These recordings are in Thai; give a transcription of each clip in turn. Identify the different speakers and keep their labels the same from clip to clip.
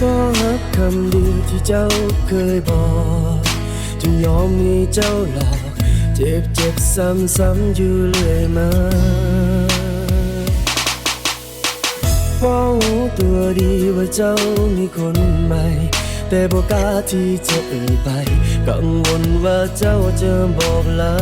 Speaker 1: บ่ฮักคำเดียวที่เจ้าเคยบอกจึงยอมให้เจ้าหลอก เจ็บเจ็บซ้ำซ้ำอยู่เรื่อยมาเพราะรู้ตัวดีว่าเจ้ามีคนใหม่ แต่บอกกล้าที่จะเอ่ยไป กังวลว่าเจ้าจะบอกลา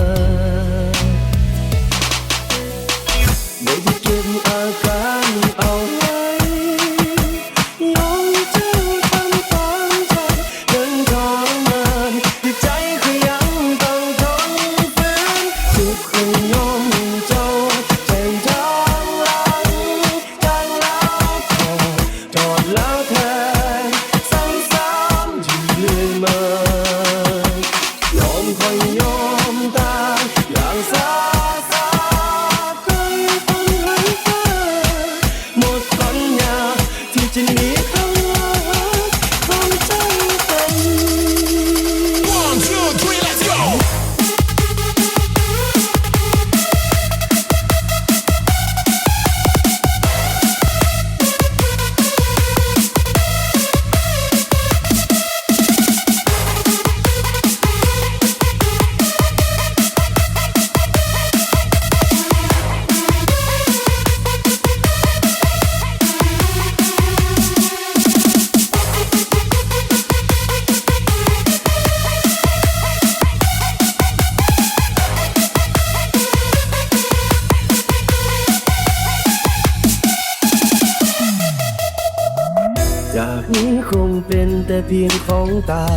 Speaker 1: นี้คงเป็นแต่เพียงของตา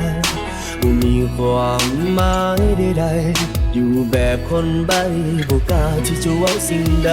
Speaker 1: ยไม่มีความหมายใดๆ อยู่แบบคนใบ้บกล้าที่จะหวังสิ่งใด